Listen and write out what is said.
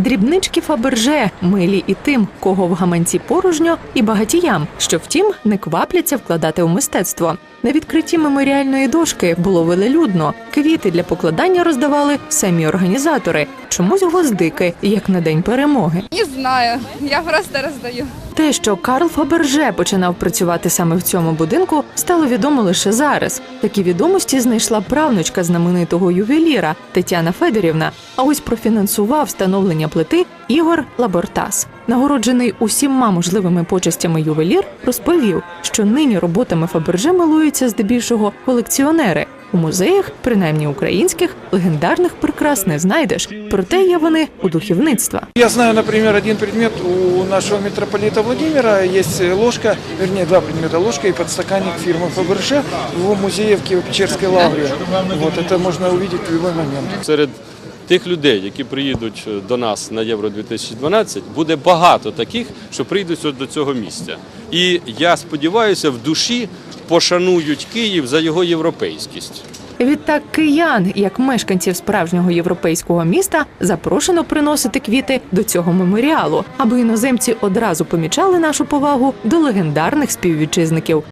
Дрібнички Фаберже милі і тим, кого в гаманці порожньо, і багатіям, що втім не квапляться вкладати у мистецтво. На відкритті меморіальної дошки було велелюдно. Квіти для покладання роздавали самі організатори. Чомусь гвоздики, як на день перемоги. Не знаю, я просто раздаю. Те, що Карл Фаберже починав працювати саме в цьому будинку, стало відомо лише зараз. Такі відомості знайшла правнучка знаменитого ювеліра Тетяна Федорівна. А ось профінансував встановлення плити Ігор Лабортас. Нагороджений усіма можливими почестями ювелір, розповів, що нині роботами Фаберже милуються здебільшого колекціонери. У музеях, принаймні українських, легендарних прикрас не знайдеш. Проте є вони у духовництва. Я знаю, наприклад, один предмет у нашого митрополіта Владимира Є ложка, верні два предмета, ложка і підстаканник фірми Фаберже в музеї музее в Києво-Печерській лаврі. Вот это можна увидеть в любой момент. Серед тих людей, які приїдуть до нас на Євро 2012, буде багато таких, що прийдуть до цього місця. І я сподіваюся, в душі пошанують Київ за його європейськість. Відтак киян, як мешканців справжнього європейського міста, запрошено приносити квіти до цього меморіалу, аби іноземці одразу помічали нашу повагу до легендарних співвітчизників.